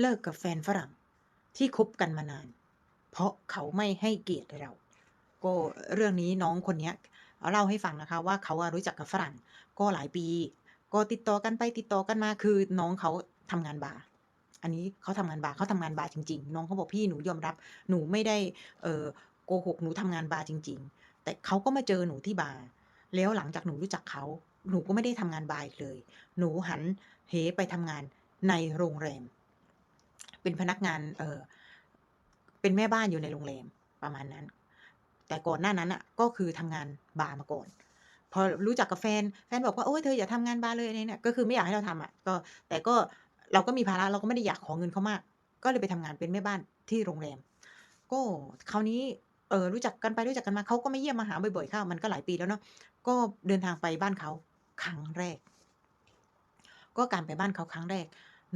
เลิกกับแฟนฝรั่งที่คบกันมานาน เพราะเขาไม่ให้เกียรติเรา ก็เรื่องนี้น้องคนนี้เล่าให้ฟังนะคะ ว่าเขารู้จักกับฝรั่ง ก็หลายปี ก็ติดต่อกันไปติดต่อกันมาคือน้องเขาทำงานบาร์อันนี้เขาทำงานบาร์เขาทำงานบาร์จริง ๆ น้องเขาบอกพี่หนูยอมรับ หนูไม่ได้เโกหกหนูทำงานบาร์จริง ๆ แต่เขาก็มาเจอหนูที่บาร์แล้วหลังจากหนูรู้จักเขาหนูก็ไม่ได้ทำงานบาร์อีกเลย หนูหันเหไปทำงานในโรงแรม เป็นพนักงานเออเป็นแม่บ้านอยู่ในโรงแรมประมาณนั้น แต่ก่อนหน้านั้นอะก็คือทำงานบาร์มาก่อน พอรู้จักกับแฟนแฟนบอกว่าโอ้ยเธออย่าทำงานบาร์เลยเนี่ยก็คือไม่อยากให้เราทำอะก็แต่ก็เราก็มีภาระเราก็ไม่ได้อยากขอเงินเขามาก ก็เลยไปทำงานเป็นแม่บ้านที่โรงแรม ก็คราวนี้เออรู้จักกันไปรู้จักกันมาเขาก็ไม่เยี่ยมมาหาบ่อยๆเข้ามันก็หลายปีแล้วเนาะก็เดินทางไปบ้านเขาครั้งแรก ก็การไปบ้านเขาครั้งแรก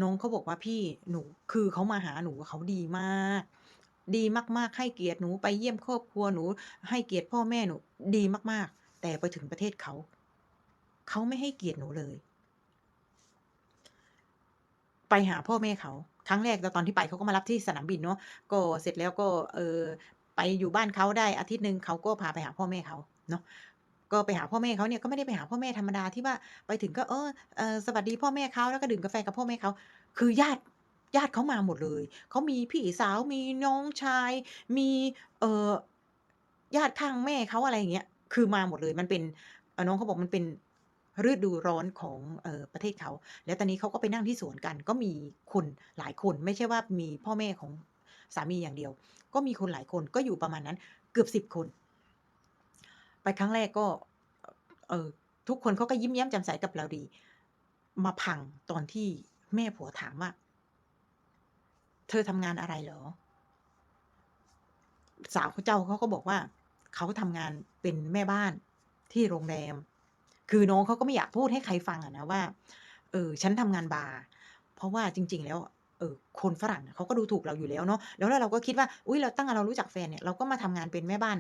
น้องเขาบอกว่าพี่หนูคือเขามาหาหนูเขาดีมาก ดีมากๆ ให้เกียรติหนูไปเยี่ยมครอบครัวหนู ให้เกียรติพ่อแม่หนู ดีมากๆ แต่ไปถึงประเทศเขาเขาไม่ให้เกียรติหนูเลย ไปหาพ่อแม่เขาครั้งแรกตอนที่ไปเขาก็มารับที่สนามบินเนาะก็เสร็จแล้วก็เออไปอยู่บ้านเขาได้อาทิตย์หนึ่งเขาก็พาไปหาพ่อแม่เขาเนาะ ก็ไปหาพ่อแม่เขาเนี่ยก็ไม่ได้ไปหาพ่อแม่ธรรมดาที่ว่าไปถึงก็เออเออสวัสดีพ่อแม่เขาแล้วก็ดื่มกาแฟกับพ่อแม่เขาคือญาติญาติเขามาหมดเลย เขามีพี่สาวมีน้องชาย มีเออญาติข้างแม่เขาอะไรอย่างเงี้ยคือมาหมดเลยมันเป็นเอ่อน้องเขาบอกมันเป็นฤดูร้อนของเออประเทศเขา แล้วตอนนี้เขาก็ไปนั่งที่สวนกัน ก็มีคนหลายคนไม่ใช่ว่ามีพ่อแม่ของสามีอย่างเดียว ก็มีคนหลายคนก็อยู่ประมาณนั้นเกือบสิบคน ไปครั้งแรกก็ เออทุกคนเขาก็ยิ้มแย้มแจ่มใสกับเราดี มาพังตอนที่แม่ผัวถามว่า เธอทำงานอะไรเหรอ สาวเขาเจ้าเขาก็บอกว่า เขาทำงานเป็นแม่บ้านที่โรงแรม คือน้องเขาก็ไม่อยากพูดให้ใครฟังอะนะว่า เออ ฉันทำงานบาร์ เพราะว่าจริง ๆ แล้วเออคนฝรั่งเขาก็ดูถูกเราอยู่แล้วเนาะแล้วเราก็คิดว่า อุ้ยเราตั้งแต่เรารู้จักแฟนเนี่ยเราก็มาทำงานเป็นแม่บ้าน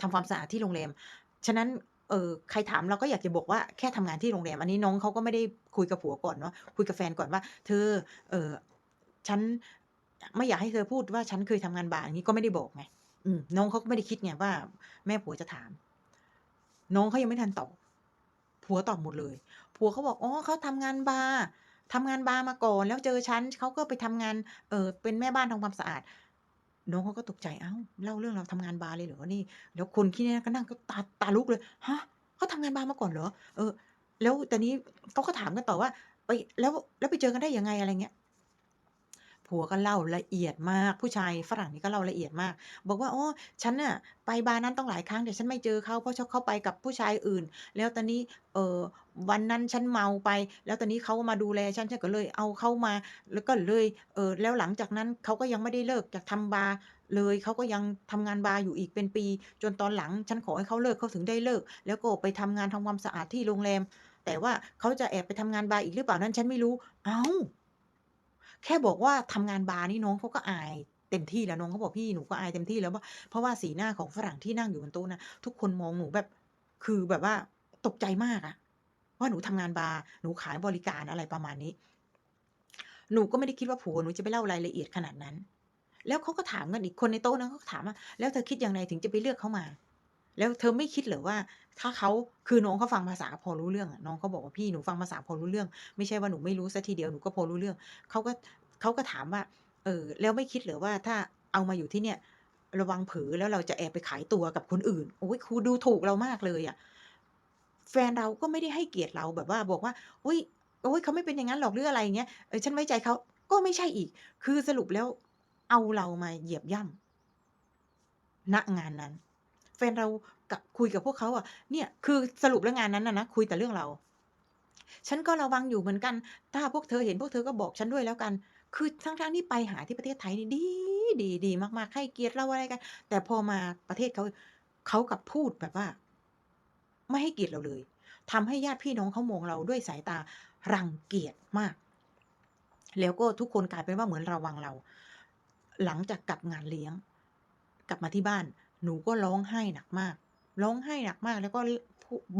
ทำความสะอาดที่โรงแรม ฉะนั้นเออใครถามเราก็อยากจะบอกว่าแค่ทำงานที่โรงแรม อันนี้น้องเขาก็ไม่ได้คุยกับผัวก่อนเนาะคุยกับแฟนก่อนว่า เธอ เออฉันไม่อยากให้เธอพูดว่าฉันเคยทำงานบาร์อย่างนี้ก็ไม่ได้บอกไงอืมน้องเขาก็ไม่ได้คิดไงว่า แม่ผัวจะถาม น้องเขายังไม่ทันตอบผัวตอบหมดเลย ผัวเขาบอกอ๋อเขาทำงานบาร์ทำงานบาร์มาก่อน แล้วเจอฉันเขาก็ไปทำงาน เออเป็นแม่บ้านทำความสะอาด น้องเขาก็ตกใจเอ้าเล่าเรื่องเราทำงานบาร์เลยเหรอนี่ แล้วคนที่นี่ก็นั่งก็ตาตาลุกเลยฮะเขาทำงานบาร์มาก่อนเหรอเออ แล้วตอนนี้เขาก็ถามกันต่อว่า ไปแล้วแล้วไปเจอกันได้ยังไงอะไรเงี้ยผัวก็เล่าละเอียดมากผู้ชายฝรั่งนี่ก็เล่าละเอียดมาก บอกว่าโ"อ๋อฉันน่ะไปบาร์นั้นต้องหลายครั้งแต่ฉันไม่เจอเขาเพราะชเขาไปกับผู้ชายอื่น แล้วตอนนี้เออ วันนั้นฉันเมาไป แล้วตอนนี้เขามาดูแลฉันฉันก็เลยเอาเขามา แล้วก็เลยเออแล้วหลังจากนั้นเขาก็ยังไม่ได้เลิกจากทำบาร์เลยเขาก็ยังทำงานบาร์อยู่อีกเป็นปี จนตอนหลังฉันขอให้เขาเลิกเขาถึงได้เลิก แล้วก็ไปทำงานทำความสะอาดที่โรงแรม แต่ว่าเขาจะแอบไปทำงานบาร์อีกหรือเปล่านั้นฉันไม่รู้ เ"อ้าแค่บอกว่าทำงานบาร์นี่น้องเขาก็อายเต็มที่แล้วน้องเขาบอก"พี่หนูก็อายเต็มที่แล้ว"ว่าเพราะว่าสีหน้าของฝรั่งที่นั่งอยู่บนโต๊ะนะทุกคนมองหนูแบบ คือแบบว่าตกใจมากอะ ว่าหนูทำงานบาร์หนูขายบริการอะไรประมาณนี้ หนูก็ไม่ได้คิดว่าผัวหนูจะไปเล่ารายละเอียดขนาดนั้น แล้วเขาก็ถามกันอีกคนในโต๊ะนั้นเขาถามว่า"แล้วเธอคิดอย่างไรถึงจะไปเลือกเขามา แล้วเธอไม่คิดเหรอว่า ถ้าเขา"คือน้องเขาฟังภาษาพอรู้เรื่องน้องเขาบอกว่า"พี่หนูฟังภาษาพอรู้เรื่อง ไม่ใช่ว่าหนูไม่รู้เสียทีเดียวหนูก็พอรู้เรื่อง"เขาก็เขาก็ถามว่า"เออแล้วไม่คิดเหรอว่าถ้าเอามาอยู่ที่เนี่ยระวังเผลอแล้วเราจะแอบไปขายตัวกับคนอื่น"โอ๊ยคือดูถูกเรามากเลยอะ แฟนเราก็ไม่ได้ให้เกียรติเราแบบว่าบอกว่า"อุ๊ยโอ๊ยเขาไม่เป็นอย่างงั้นหรอก"หรืออะไรเงี้ย"เออฉันไว้ใจเขา"ก็ไม่ใช่อีก คือสรุปแล้วเอาเรามาเหยียบย่ำณงานนั้น แฟนเรากับคุยกับพวกเขาอะเนี่ยคือสรุปแล้วงานนั้นนะนะคุยแต่เรื่องเรา"ฉันก็ระวังอยู่เหมือนกัน ถ้าพวกเธอเห็นพวกเธอก็บอกฉันด้วยแล้วกัน"คือทั้งๆที่ไปหาที่ประเทศไทยนี่ดีดีดีมากๆให้เกียรติเราอะไรกัน แต่พอมาประเทศเขาเขากับพูดแบบว่า ไม่ให้เกียรติเราเลยทำให้ญาติพี่น้องเขามองเราด้วยสายตารังเกียจมาก แล้วก็ทุกคนกลายเป็นว่าเหมือนระวังเรา หลังจากกลับงานเลี้ยง กลับมาที่บ้าน หนูก็ร้องไห้หนักมาก ร้องไห้หนักมาก แล้วก็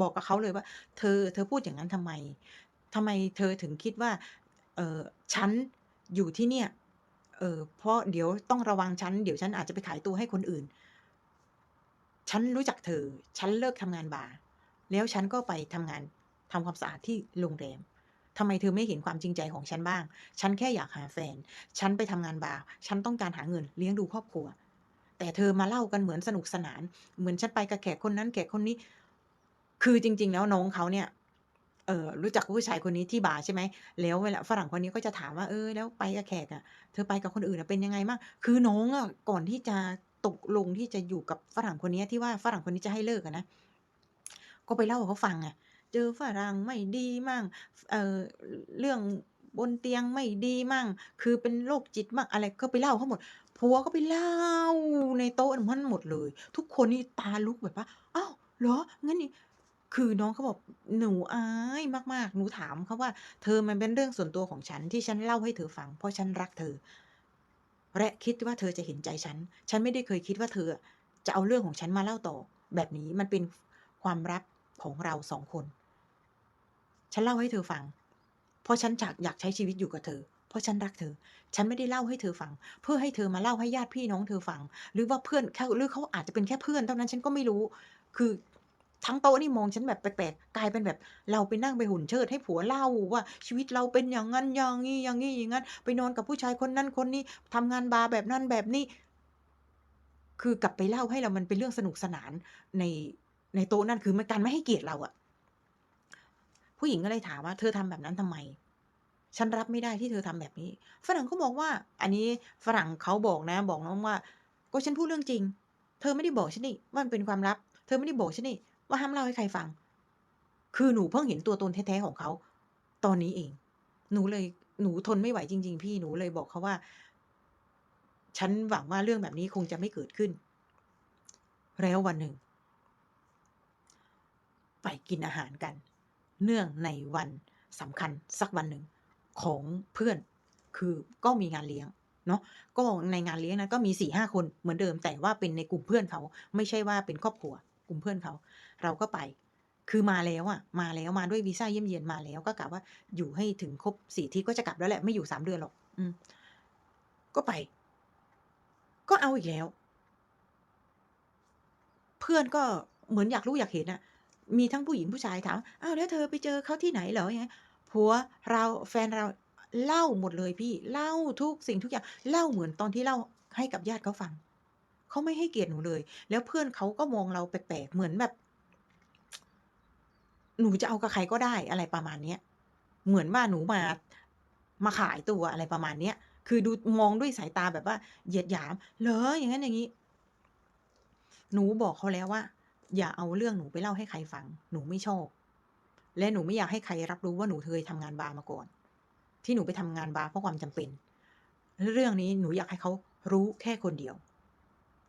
บอกกับเขาเลยว่า"เธอ เธอพูดอย่างนั้นทำไม?ทำไมเธอถึงคิดว่า เออฉันอยู่ที่เนี่ย เออเพราะเดี๋ยวต้องระวังฉัน เดี๋ยวฉันอาจจะไปขายตัวให้คนอื่น ฉันรู้จักเธอ ฉันเลิกทำงานบาร์ แล้วฉันก็ไปทำงานทำความสะอาดที่โรงแรมทำไมเธอไม่เห็นความจริงใจของฉันบ้าง ฉันแค่อยากหาแฟน ฉันไปทำงานบาร์ ฉันต้องการหาเงินเลี้ยงดูครอบครัว แต่เธอมาเล่ากันเหมือนสนุกสนาน เหมือนฉันไปกับแขกคนนั้นแขกคนนี้ คือจริง ๆ แล้วน้องเขาเนี่ย เออรู้จักผู้ชายคนนี้ที่บาร์ใช่ไหม แล้วเวลาฝรั่งคนนี้ก็จะถามว่า"เออ แล้วไปกับแขกอะเธอไปกับคนอื่นเป็นยังไงมั่ง?"คือน้องอะก่อนที่จะตกลงที่จะอยู่กับฝรั่งคนนี้ที่ว่าฝรั่งคนนี้จะให้เลิกอะนะ ก็ไปเล่าให้เขาฟังไงเจอฝรั่งไม่ดีมั่งเอ่อเรื่องบนเตียงไม่ดีมั่ง คือเป็นโรคจิตมั่งอะไรก็ไปเล่าเขาหมดผัวก็ไปเล่าในโต๊ะนั้นหมดเลย ทุกคนนี่ตาลุกแบบว่า"อ้าวเหรอ?งั้นนี่"คือน้องเขาบอก"หนูอายมากๆ"หนูถามเขาว่า"เธอมันเป็นเรื่องส่วนตัวของฉันที่ฉันเล่าให้เธอฟัง เพราะฉันรักเธอ และคิดว่าเธอจะเห็นใจฉัน ฉันไม่ได้เคยคิดว่าเธอ จะเอาเรื่องของฉันมาเล่าต่อ แบบนี้มันเป็นความรัก ของเรา2คน ฉันเล่าให้เธอฟัง เพราะฉันฉากอยากใช้ชีวิตอยู่กับเธอ เพราะฉันรักเธอ ฉันไม่ได้เล่าให้เธอฟัง เพื่อให้เธอมาเล่าให้ญาติพี่น้องเธอฟัง หรือว่าเพื่อนหรือเขาอาจจะเป็นแค่เพื่อนเท่านั้นฉันก็ไม่รู้ คือทั้งโต๊ะนี่มองฉันแบบแปลกๆ กลายเป็นแบบเราไปนั่งไปหุ่นเชิดให้ผัวเล่าว่า ชีวิตเราเป็นอย่างงั้นอย่างงี้อย่างงี้อย่างงั้น ไปนอนกับผู้ชายคนนั้นคนนี้ทำงานบาร์แบบนั้นแบบนี้ คือกลับไปเล่าให้เรามันเป็นเรื่องสนุกสนานใน ในโต๊ะนั่นคือมันการไม่ให้เกียรติเราอะผู้หญิงก็เลยถามว่า"เธอทำแบบนั้นทำไม?ฉันรับไม่ได้ที่เธอทำแบบนี้"ฝรั่งก็บอกว่า อันนี้ฝรั่งเขาบอกนะ บอกน้องว่า"ก็ฉันพูดเรื่องจริง เธอไม่ได้บอกฉันนี่ว่ามันเป็นความลับ เธอไม่ได้บอกฉันนี่ว่าห้ามเล่าให้ใครฟัง"คือหนูเพิ่งเห็นตัวตนแท้ๆของเขา ตอนนี้เอง หนูเลยหนูทนไม่ไหวจริง ๆ พี่หนูเลยบอกเขาว่า"ฉันหวังว่าเรื่องแบบนี้คงจะไม่เกิดขึ้น"แล้ววันหนึ่ง ไปกินอาหารกัน เนื่องในวันสำคัญสักวันหนึ่งของเพื่อนคือก็มีงานเลี้ยงเนาะก็ในงานเลี้ยงนั้นก็มี4-5คนเหมือนเดิมแต่ว่าเป็นในกลุ่มเพื่อนเขา ไม่ใช่ว่าเป็นครอบครัว กลุ่มเพื่อนเขา เราก็ไป คือมาแล้วอะมาแล้วมาด้วยวีซ่าเยี่ยมเยียนมาแล้วก็กะว่าอยู่ให้ถึงครบ4อาทิตย์ก็จะกลับแล้วแหละไม่อยู่3เดือนหรอก อืมก็ไป ก็เอาอีกแล้ว เพื่อนก็เหมือนอยากรู้อยากเห็นอะ มีทั้งผู้หญิงผู้ชายถาม"อ้าวแล้วเธอไปเจอเขาที่ไหนเหรอ?"อย่างเงี้ยผัวเราแฟนเราเล่าหมดเลยพี่เล่าทุกสิ่งทุกอย่างเล่าเหมือนตอนที่เล่าให้กับญาติเขาฟังเขาไม่ให้เกียรติหนูเลย แล้วเพื่อนเขาก็มองเราแปลกๆเหมือนแบบ หนูจะเอากับใครก็ได้อะไรประมาณเนี้ยเหมือนว่าหนูมามาขายตัวอะไรประมาณเนี้ยคือดูมองด้วยสายตาแบบว่าเหยียดหยาม"เหรอ?"อย่างงั้นอย่างงี้ หนูบอกเขาแล้วว่า" อย่าเอาเรื่องหนูไปเล่าให้ใครฟัง หนูไม่ชอบ และหนูไม่อยากให้ใครรับรู้ว่าหนูเคยทำงานบาร์มาก่อน ที่หนูไปทำงานบาร์เพราะความจำเป็น เรื่องนี้หนูอยากให้เขารู้แค่คนเดียว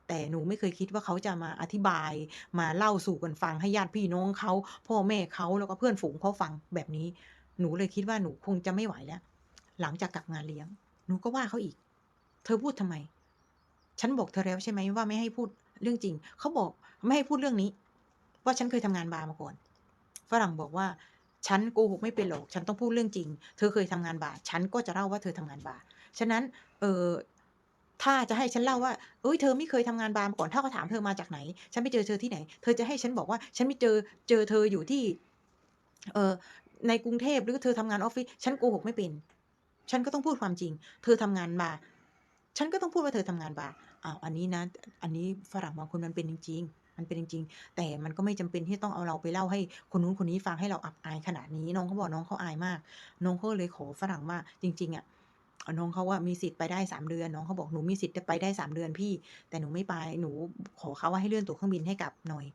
แต่หนูไม่เคยคิดว่าเขาจะมาอธิบายมาเล่าสู่กันฟังให้ญาติพี่น้องเขาพ่อแม่เขาแล้วก็เพื่อนฝูงเขาฟังแบบนี้ หนูเลยคิดว่าหนูคงจะไม่ไหวแล้ว หลังจากกลับงานเลี้ยง หนูก็ว่าเขาอีก"เธอพูดทำไม?ฉันบอกเธอแล้วใช่ไหมว่าไม่ให้พูด เรื่องจริง"เขาบอก"ไม่ให้พูดเรื่องนี้ ว่าฉันเคยทำงานบาร์มาก่อน"ฝรั่งบอกว่า"ฉันโกหกไม่เป็นหรอก ฉันต้องพูดเรื่องจริง เธอเคยทำงานบาร์ฉันก็จะเล่าว่าเธอทำงานบาร์ฉะนั้น เอ่อถ้าจะให้ฉันเล่าว่าเฮ้ย เธอไม่เคยทำงานบาร์มาก่อน ถ้าเขาถามเธอมาจากไหน ฉันไปเจอเธอที่ไหน เธอจะให้ฉันบอกว่า ฉันไปเจอ เจอเธออยู่ที่ เอ่อในกรุงเทพหรือเธอทำงานออฟฟิศ ฉันโกหกไม่เป็น ฉันก็ต้องพูดความจริง เธอทำงานบาร์ฉันก็ต้องพูดว่าเธอทำงานบาร์" อ้าวอันนี้นะ อันนี้ฝรั่งบางคนมันเป็นจริง ๆ มันเป็นจริง ๆ แต่มันก็ไม่จำเป็นที่ต้องเอาเราไปเล่าให้คนนู้นคนนี้ฟังให้เราอับอายขนาดนี้น้องเขาบอกน้องเขาอายมาก น้องเขาเลยขอฝรั่งว่าจริง ๆอะอ่าน้องเขาอะมีสิทธิ์ไปได้3เดือนน้องเขาบอก"หนูมีสิทธิ์จะไปได้3เดือนพี่ แต่หนูไม่ไปหนูขอเขาว่าให้เลื่อนตั๋วเครื่องบินให้กลับหน่อย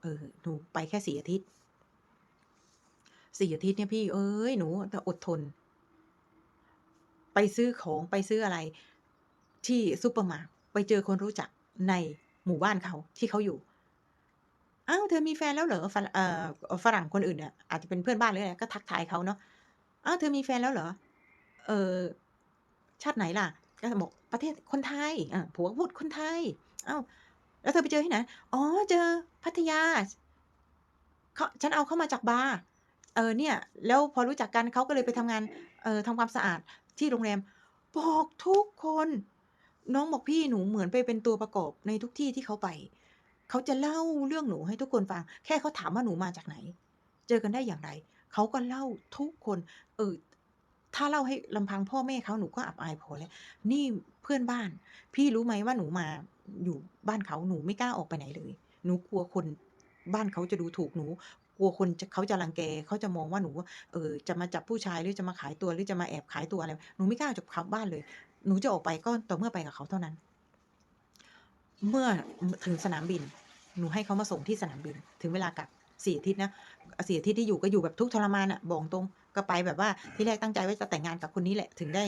เออหนูไปแค่4อาทิตย์" 4อาทิตย์เนี่ยพี่เอ๊ยหนูจะอดทน ไปซื้อของไปซื้ออะไร ที่ซูเปอร์มาร์ต ไปเจอคนรู้จักในหมู่บ้านเขาที่เขาอยู่"อ้าวเธอมีแฟนแล้วเหรอ?"ฝเอ่อฝรั่งคนอื่นเนี่ยอาจจะเป็นเพื่อนบ้านหรืออะไรก็ทักทายเขาเนาะ"อ้าวเธอมีแฟนแล้วเหรอ?เออชาติไหนล่ะ?"ก็จะบอก"ประเทศคนไทย"อาผัวพูด"คนไทย""อ้าวแล้วเธอไปเจอที่ไหน?""อ๋อเจอพัทยาเขาฉันเอาเข้ามาจากบาร์เออเนี่ย แล้วพอรู้จักกันเขาก็เลยไปทำงานเอ่อทำความสะอาดที่โรงแรม"บอกทุกคน น้องบอกพี่หนูเหมือนไปเป็นตัวประกอบในทุกที่ที่เขาไป เขาจะเล่าเรื่องหนูให้ทุกคนฟัง แค่เขาถามว่าหนูมาจากไหน เจอกันได้อย่างไร เขาก็เล่าทุกคน เออ ถ้าเล่าให้ลำพังพ่อแม่เขาหนูก็อับอายพอแล้ว นี่เพื่อนบ้าน พี่รู้ไหมว่าหนูมาอยู่บ้านเขาหนูไม่กล้าออกไปไหนเลย หนูกลัวคนบ้านเขาจะดูถูกหนู กลัวคนจะเขาจะรังแกเขาจะมองว่าหนู เออ จะมาจับผู้ชายหรือจะมาขายตัวหรือจะมาแอบขายตัวอะไร หนูไม่กล้าออกจากเขาบ้านเลย หนูจะออกไปก็ต่อเมื่อไปกับเขาเท่านั้น เมื่อถึงสนามบิน หนูให้เขามาส่งที่สนามบิน ถึงเวลากลับสี่อาทิตย์นะสี่อาทิตย์ที่อยู่ก็อยู่แบบทุกทรมานอะบอกตรงก็ไปแบบว่าที่แรกตั้งใจว่าจะแต่งงานกับคนนี้แหละถึงได้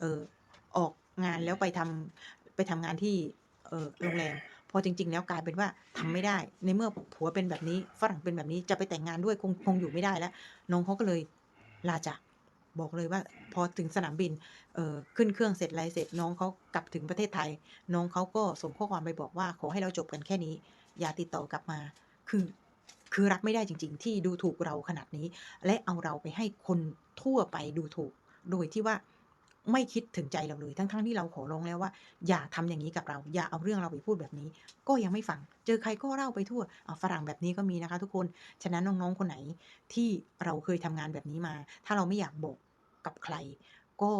เออออกงานแล้วไปทำไปทำงานที่เออโรงแรมพอจริง ๆ แล้วกลายเป็นว่าทำไม่ได้ ในเมื่อผัวเป็นแบบนี้ฝรั่งเป็นแบบนี้จะไปแต่งงานด้วยคงคงอยู่ไม่ได้แล้วน้องเขาก็เลยลาจาก บอกเลยว่าพอถึงสนามบินเออขึ้นเครื่องเสร็จไรเสร็จน้องเขากลับถึงประเทศไทย น้องเขาก็ส่งข้อความไปบอกว่า ขอให้เราจบกันแค่นี้ อย่าติดต่อกลับมาคือคือรับไม่ได้จริง ๆ ที่ดูถูกเราขนาดนี้ และเอาเราไปให้คนทั่วไปดูถูก โดยที่ว่าไม่คิดถึงใจเราเลย ทั้งๆที่เราขอร้องแล้วว่า อย่าทำอย่างนี้กับเรา อย่าเอาเรื่องเราไปพูดแบบนี้ ก็ยังไม่ฟัง เจอใครก็เล่าไปทั่วอ้าฝรั่งแบบนี้ก็มีนะคะ ทุกคน ฉะนั้นน้องๆคนไหนที่เราเคยทำงานแบบนี้มา ถ้าเราไม่อยากบอก กับใคร ก็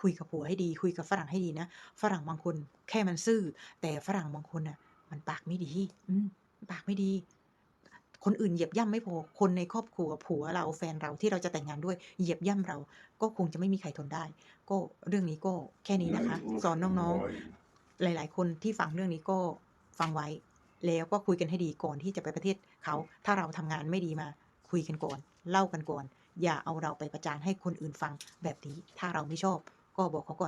คุยกับผัวให้ดี คุยกับฝรั่งให้ดีนะ ฝรั่งบางคนแค่มันซื่อ แต่ฝรั่งบางคนน่ะ มันปากไม่ดี อืมปากไม่ดี คนอื่นเหยียบย่ำไม่พอ คนในครอบครัวผัวเราแฟนเราที่เราจะแต่งงานด้วยเหยียบย่ำเรา ก็คงจะไม่มีใครทนได้ ก็เรื่องนี้ก็แค่นี้นะคะ สอนน้องๆ หลาย ๆ คนที่ฟังเรื่องนี้ก็ฟังไว้ แล้วก็คุยกันให้ดีก่อนที่จะไปประเทศเขา ถ้าเราทำงานไม่ดีมา คุยกันก่อน เล่ากันก่อน อย่าเอาเราไปประจานให้คนอื่นฟังแบบนี้ ถ้าเราไม่ชอบก็บอกเขาก่อน